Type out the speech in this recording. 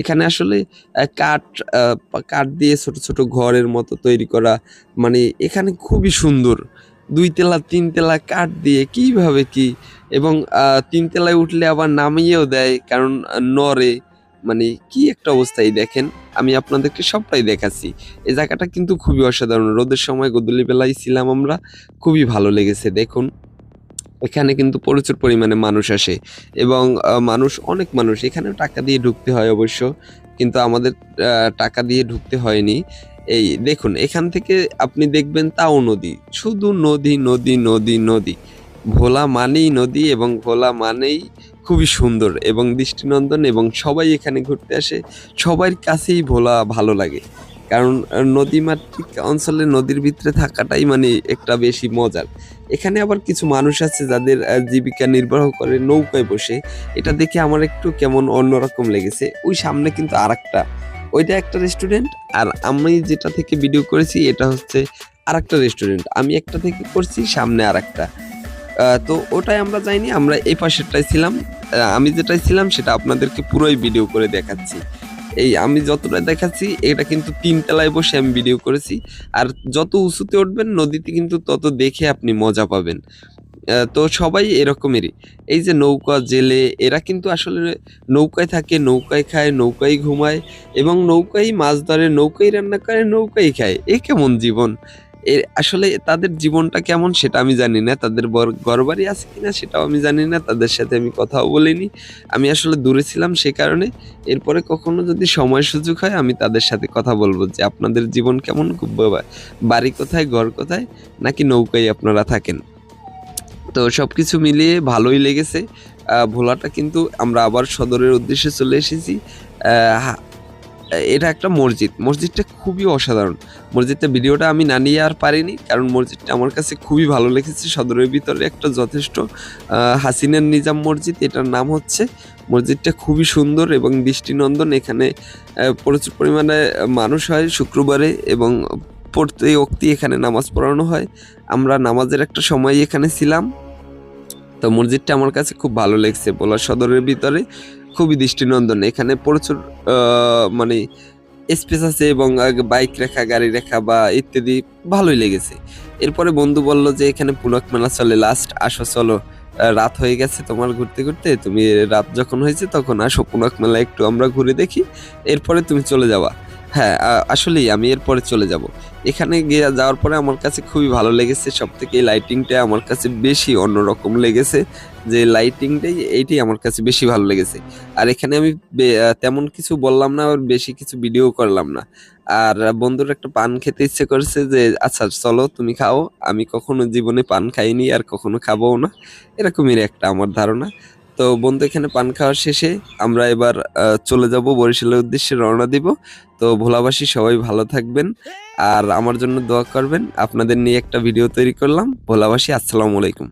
এখানে আসলে কাঠ কাঠ দিয়ে ছোট ছোট ঘরের মতো তৈরি করা মানে এখানে খুবই সুন্দর। দুই তেলা, তিন তেলা কাঠ দিয়ে কীভাবে কি? এবং তিন তেলায় উঠলে আবার নামিয়েও দেয়, কারণ নরে মানে কি একটা অবস্থায় দেখেন, আমি আপনাদেরকে সবটাই দেখাচ্ছি। এই জায়গাটা কিন্তু খুবই অসাধারণ। রোদের সময় গদুলি বেলায় ছিলাম আমরা, খুবই ভালো লেগেছে, দেখুন। এখানে কিন্তু প্রচুর পরিমাণে মানুষ আসে এবং মানুষ, অনেক মানুষ এখানে টাকা দিয়ে ঢুকতে হয় অবশ্য, কিন্তু আমাদের টাকা দিয়ে ঢুকতে হয়নি। এই দেখুন, এখান থেকে আপনি দেখবেন তাও নদী, শুধু নদী নদী নদী নদী। ভোলা মানেই নদী এবং ভোলা মানেই খুবই সুন্দর এবং দৃষ্টিনন্দন এবং সবাই এখানে ঘুরতে আসে, সবার কাছেই ভোলা ভালো লাগে। কারণ নদীমাতৃক অঞ্চলে নদীর ভিতরে থাকাটাই মানে একটা বেশি মজার। এখানে আবার কিছু মানুষ আছে যাদের জীবিকা নির্বাহ করে নৌকায় বসে। এটা দেখে আমার একটু কেমন অন্যরকম লেগেছে। ওই সামনে কিন্তু আর একটা ওইটা একটা রেস্টুরেন্ট আর আমি যেটা থেকে ভিডিও করেছি এটা হচ্ছে আর একটা রেস্টুরেন্ট আমি একটা থেকে করছি সামনে আরেকটা। আহ, তো ওটাই আমরা যাইনি আমরা এই পাশেরটাই ছিলাম। আমি যেটাই ছিলাম সেটা আপনাদেরকে পুরোই ভিডিও করে দেখাচ্ছি। এই আমি যতটা দেখাচ্ছি, এটা কিন্তু তিন তলায় বসে আমি ভিডিও করেছি। আর যত উঁচুতে উঠবেন, নদীতে কিন্তু তত দেখে আপনি মজা পাবেন। তো সবাই এরকমেরই। এই যে নৌকা, জেলে, এরা কিন্তু আসলে নৌকায় থাকে, নৌকায় খায়, নৌকায় ঘুমায় এবং নৌকায় মাছ ধরে, নৌকায় রান্না করে, নৌকায় খায়। এ কেমন জীবন? আসলে তাদের জীবনটা কেমন সেটা আমি জানি না। তাদের ঘরবাড়ি আছে কিনা সেটাও আমি জানি না। তাদের সাথে আমি কথাও বলিনি। আমি আসলে দূরে ছিলাম সে কারণে। এরপরে কখনো যদি সময় সুযোগ হয়, আমি তাদের সাথে কথা বলব যে, আপনাদের জীবন কেমন? বাড়ি কোথায়? ঘর কোথায়? নাকি নৌকায় আপনারা থাকেন? তো সব কিছু মিলিয়ে ভালোই লেগেছে। ভোলাটা কিন্তু আমরা আবার সদরের উদ্দেশ্যে চলে এসেছি। এটা একটা মসজিদ। মসজিদটা খুবই অসাধারণ। মসজিদটা ভিডিওটা আমি না নিয়ে আর পারিনি, কারণ মসজিদটা আমার কাছে খুবই ভালো লেগেছে। সদরের ভিতরে একটা যথেষ্ট হাসিনার নিজাম মসজিদ, এটার নাম হচ্ছে মসজিদটা খুবই সুন্দর এবং দৃষ্টিনন্দন। এখানে প্রচুর পরিমাণে মানুষ হয় শুক্রবারে এবং পড়তে অক্তি এখানে নামাজ পড়ানো হয়। আমরা নামাজের একটা সময় এখানে ছিলাম। তো মসজিদটা আমার কাছে খুব ভালো লেগেছে বলার সদরের ভিতরে। খুবই দৃষ্টিনন্দন। এখানে প্রচুর মানে স্পেস আছে এবং বাইক রেখা, গাড়ি রেখা বা ইত্যাদি ভালোই লেগেছে। এরপরে বন্ধু বলল যে, এখানে পুলক মেলা চলে লাস্ট আসো, চলো। রাত হয়ে গেছে তোমার ঘুরতে ঘুরতে। তুমি রাত যখন হয়েছে তখন আসো পুনক মেলা একটু আমরা ঘুরে দেখি। এরপরে তুমি চলে যাবা। হ্যাঁ আসলেই আমি এরপরে চলে যাব। এখানে গিয়ে যাওয়ার পরে আমার কাছে খুবই ভালো লেগেছে। সব থেকে লাইটিংটা আমার কাছে বেশি অন্যরকম লেগেছে। যে লাইটিংটাই এইটাই আমার কাছে বেশি ভালো লেগেছে। আর এখানে আমি তেমন কিছু বললাম না আর বেশি কিছু ভিডিও করলাম না। আর বন্ধুর একটা পান খেতে ইচ্ছে করেছে যে আচ্ছা চলো তুমি খাও। আমি কখনো জীবনে পান খাইনি আর কখনো খাবোও না। এরকমই একটা আমার ধারণা। তো বন্ধু, এখানে পান খাওয়ার শেষে আমরা এবার চলে যাব বরিশালের উদ্দেশ্যে রওনা দিব। তো ভোলাবাসী, সবাই ভালো থাকবেন আর আমার জন্য দোয়া করবেন। আপনাদের নিয়ে একটা ভিডিও তৈরি করলাম। ভোলাবাসী, আসসালামু আলাইকুম।